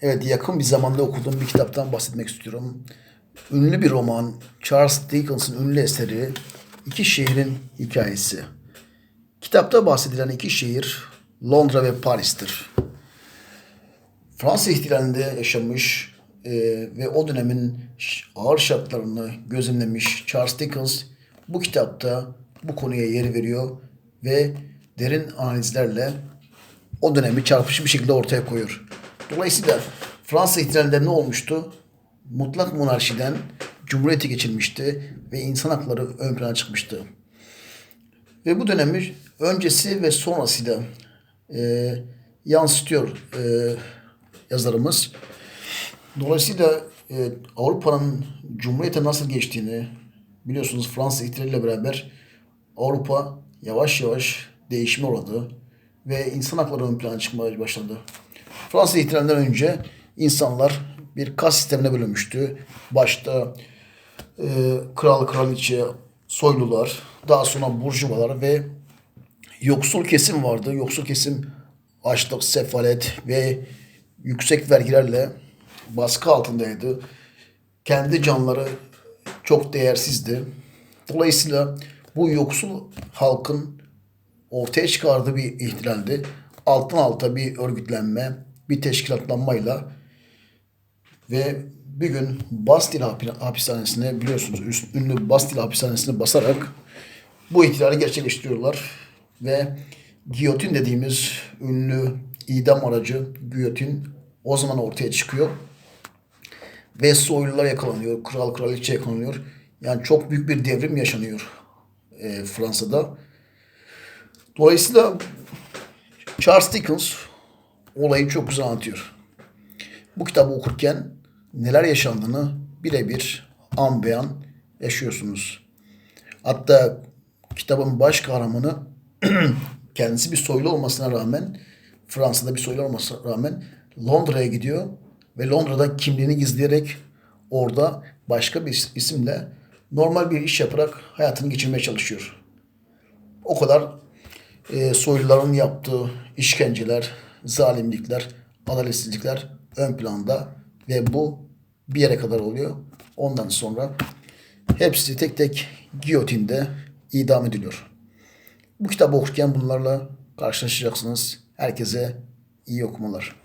Evet, yakın bir zamanda okuduğum bir kitaptan bahsetmek istiyorum. Ünlü bir roman, Charles Dickens'ın ünlü eseri İki Şehrin Hikayesi. Kitapta bahsedilen iki şehir Londra ve Paris'tir. Fransız ihtilalinde yaşamış e, ve o dönemin ağır şartlarını gözlemlemiş Charles Dickens bu kitapta bu konuya yer veriyor ve derin analizlerle o dönemi çarpıcı bir şekilde ortaya koyuyor. Dolayısıyla Fransız ihtilalinde ne olmuştu? Mutlak monarşiden cumhuriyete geçilmişti ve insan hakları ön plana çıkmıştı. Ve bu dönemi öncesi ve sonrasıyla e, yansıtıyor e, yazarımız. Dolayısıyla e, Avrupa'nın Cumhuriyete nasıl geçtiğini biliyorsunuz Fransız ihtilaliyle beraber Avrupa yavaş yavaş değişime uğradı ve insan hakları ön plana çıkmaya başladı. Fransız ihtilalinden önce insanlar bir kas sistemine bölünmüştü. Başta e, kral, kraliçe, soylular, daha sonra burjuvalar ve yoksul kesim vardı. Yoksul kesim açlık, sefalet ve yüksek vergilerle baskı altındaydı. Kendi canları çok değersizdi. Dolayısıyla bu yoksul halkın ortaya çıkardığı bir ihtilaldi. Alttan alta bir örgütlenme, bir teşkilatlanmayla ve bir gün Bastille hapi- hapishanesine biliyorsunuz ünlü Bastille hapishanesine basarak bu ihtilali gerçekleştiriyorlar ve giyotin dediğimiz ünlü idam aracı giyotin o zaman ortaya çıkıyor ve soylular yakalanıyor, kral kraliçe yakalanıyor. Yani çok büyük bir devrim yaşanıyor e, Fransa'da. Dolayısıyla Charles Dickens olayı çok güzel anlatıyor. Bu kitabı okurken neler yaşandığını birebir an beyan yaşıyorsunuz. Hatta kitabın baş kahramanı kendisi bir soylu olmasına rağmen Fransa'da bir soylu olmasına rağmen Londra'ya gidiyor ve Londra'da kimliğini gizleyerek orada başka bir isimle normal bir iş yaparak hayatını geçirmeye çalışıyor. O kadar e, soyluların yaptığı işkenceler, zalimlikler, adaletsizlikler ön planda ve bu bir yere kadar oluyor. Ondan sonra hepsi tek tek giyotinde idam ediliyor. Bu kitabı okurken bunlarla karşılaşacaksınız. Herkese iyi okumalar.